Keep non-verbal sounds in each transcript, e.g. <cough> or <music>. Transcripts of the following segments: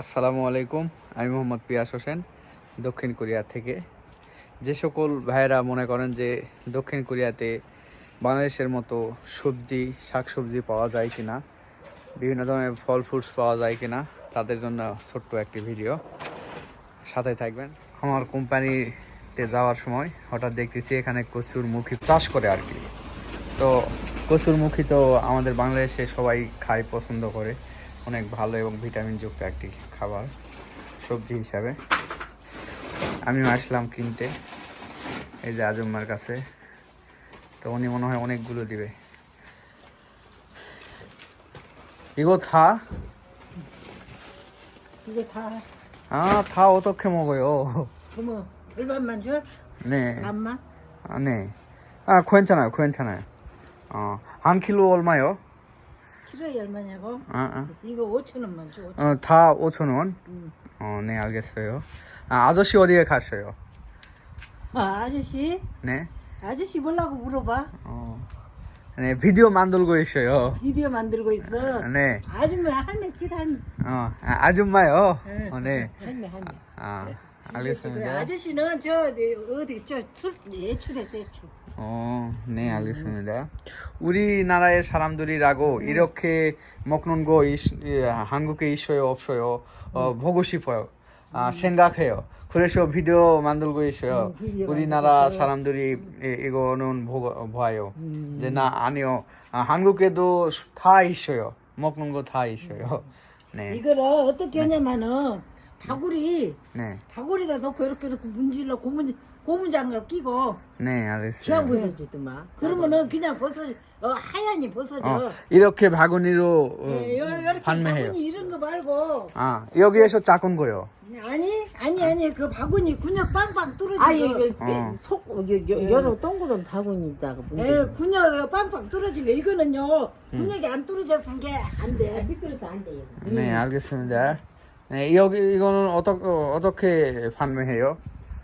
আসসালামু আলাইকুম, আমি মোহাম্মদ পিয়াস হোসেন, দক্ষিণ কোরিয়া থেকে। যে সকল ভাইয়েরা মনে করেন যে দক্ষিণ কোরিয়াতে বাংলাদেশের মতো সবজি, শাকসবজি পাওয়া যায় কি না বিভিন্ন ধরনের ফল ফ্রুটস পাওয়া যায় কি না তাদের জন্য ছোট্ট একটি ভিডিও। সাথে থাকবেন। আমার কোম্পানিতে যাওয়ার সময় হঠাৎ দেখতেছি এখানে কচুর মুখী চাষ করে আর কি। তো কচুর মুখী তো আমাদের বাংলাদেশে সবাই খায়, পছন্দ করে। অনেক ভালো এবং ভিটামিনযুক্ত একটি খাবার সবজি হিসাবে আমিও আসলাম কিনতে এই যে আজম্মার কাছে তো উনি মনে হয় অনেকগুলো দিবে 이거 다? 이거 다 아, 다 어떻게 먹어요? 그러면 절반만 줘? 네. 반만? 아, 네. 아, 괜찮아요. 괜찮아요. 어, 한 킬로 얼마요? 키로에 얼마냐고? 아, 아. 이거 5천 원만 줘. 5천. 어, 다 5,000원? 응. 어, 네, 알겠어요. 아, 아저씨 어디에 가셔요? 아, 아저씨? 네. 아저씨 뭐라고 물어봐? 어. 네, 비디오 만들고 있어요. 비디오 만들고 있어. 네. 아줌마 할매 집 할매. 어, 아, 아줌마요? 네. 어, 네. 할매 할매. 아, 그래, 알겠습니다. 아저씨는 저 어디 저출 예출했어 예출. 어, 네, 알겠습니다. 우리나라의 사람들이라고 이렇게 먹는 거 있, 예, 한국에 있어요, 없어요? 어, 보고 싶어요. 아, 생각해요. 그래서 비디오 만들고 있어요. 음, 비디오 우리나라 만들었어요. 사람들이 이- 이거는 보고 봐요. 음. 이제 나 아니요. 아, 한국에도 다 있어요. 먹는 거 다 있어요. <laughs> 네, 이거를 어떻게 하냐면은 바구리 네, 바구리에다 넣고 이렇게 이렇게 문질러 고문 고무장갑 끼고 네, 그냥 알겠어요. 벗어지더만. 그러면은 그냥 벗어 어, 하얀이 벗어져. 어, 이렇게 바구니로 어, 네, 요- 이렇게 판매해요. 바구니 이런 거 말고 아, 여기에서 작은 거요. 아니 아니 아니 그 바구니 근육 빵빵 뚫어진 아, 거. 이거 어. 속 여, 여러 동그란 바구니 있다가 예, 근육 빵빵 뚫어진 거 이거는요 음. 근육이 안 뚫어졌은 게 안 돼. 미끄러서 안 돼요. 네, 알겠습니다. 네, 여기 이거는 어떻게 어떻게 판매해요?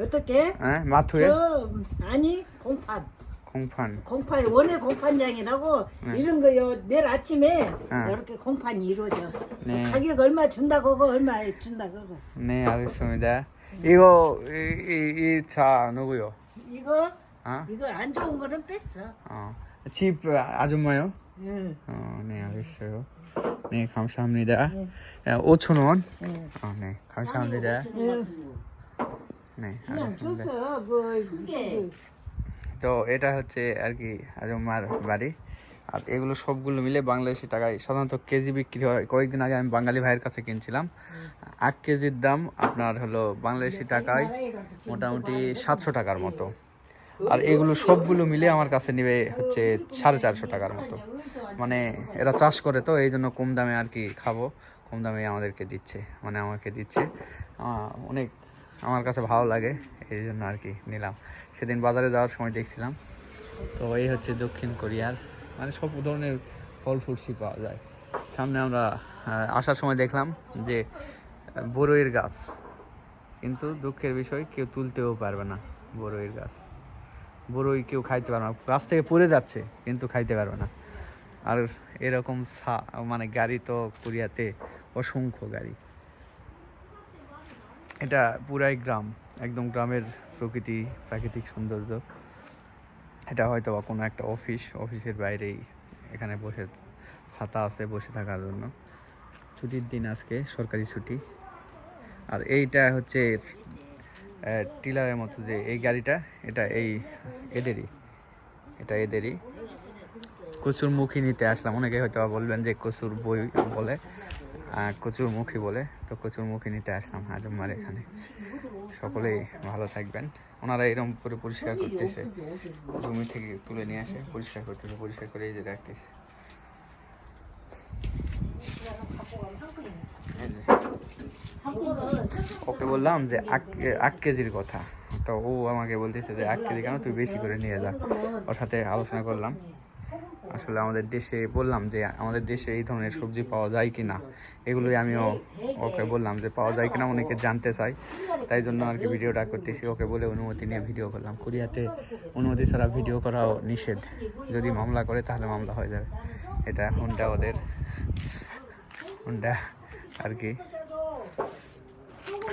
어떻게? 에? 마트에 저 아니 공판 공판. 공판 원예 공판장이라고 네. 이런 거요 내일 아침에 아. 이렇게 공판이 이루어져. 네. 가격 얼마 준다 그거 얼마 준다 그거. 네, 알겠습니다. 이거 이차 누구요? 이거 아? 이거 안 좋은 거는 뺐어. 어. 집 아줌마요? 응. 어, 네, 알겠어요. Nee, gaan we samen niet daar. Ja, ook zo'n hoor. Oh nee, gaan we samen niet daar. Nee, তো এটা হচ্ছে আর কি আজমার বাড়ি। আর এগুলো সবগুলো মিলে বাংলাদেশি টাকায় সাধারণত কেজি বিক্রি হয়। কয়েকদিন আগে আমি বাঙালি ভাইয়ের কাছে কিনছিলাম। এক কেজির দাম আপনার হলো বাংলাদেশি টাকায় মোটামুটি সাতশো টাকার মতো। আর এগুলো সবগুলো মিলে আমার কাছে নেবে হচ্ছে সাড়ে চারশো টাকার মতো। মানে এরা চাষ করে তো এই জন্য কম দামে আর কি খাব। কম দামে আমাদেরকে দিচ্ছে মানে আমাকে দিচ্ছে। অনেক আমার কাছে ভালো লাগে এই জন্য আর কি নিলাম। সেদিন বাজারে যাওয়ার সময় দেখছিলাম। তো এই হচ্ছে দক্ষিণ কোরিয়ার মানে সব ধরনের ফল ফ্রুটসই পাওয়া যায়। সামনে আমরা আসার সময় দেখলাম যে আহ, বড়ইয়ের গাছ। কিন্তু দুঃখের বিষয় কেউ তুলতেও পারবে না বড়ইয়ের গাছ। বড়ই কেউ খাইতে পারবে না। গাছ থেকে পড়ে যাচ্ছে, কিন্তু খাইতে পারবে না। আর এরকম মানে গাড়ি তো কোরিয়াতে অসংখ্য গাড়ি। এটা পুরাই গ্রাম, একদম গ্রামের প্রকৃতি, প্রাকৃতিক সৌন্দর্য। এটা হয়তো বা কোনো একটা অফিস, অফিসের বাইরেই এখানে বসে, ছাতা আছে বসে থাকার জন্য। ছুটির দিন আজকে, সরকারি ছুটি। আর এইটা হচ্ছে টিলারের মতো যে এই গাড়িটা, এটা এই এদেরই, এটা এদেরই। কচুর মুখী নিতে আসলাম। অনেকে হয়তো বলবেন যে কচুর বই বলে কচুর মুখী বলে। তো কচুর মুখী নিতে আসলাম আজম্মার এখানে। সকলেই ভালো থাকবেন। ওনারা এরকম করে পরিষ্কার করতেছে। জমি থেকে তুলে নিয়ে আসে, পরিষ্কার করতেছে, পরিষ্কার করে এই যে রাখতেছে এই যে। ওকে বললাম যে এক কেজির কথা। তো ও আমাকে বলতেছে যে এক কেজি কেন? তুই বেশি করে নিয়ে যা। ওর সাথে আলোচনা করলাম। আসলে আমাদের দেশে বললাম যে, আমাদের দেশে এই ধরনের সবজি পাওয়া যায় কি না এগুলোই আমিও ওকে বললাম যে, পাওয়া যায় কি না অনেকে জানতে চাই তাই জন্য আর কি ভিডিওটা করতেছি। ওকে বলে অনুমতি নিয়ে ভিডিও করলাম। কোরিয়াতে অনুমতি ছাড়া ভিডিও করাও নিষেধ। যদি মামলা করে, তাহলে মামলা হয়ে যাবে। এটা হুন্ডা ওদের। হুন্ডা আর কি।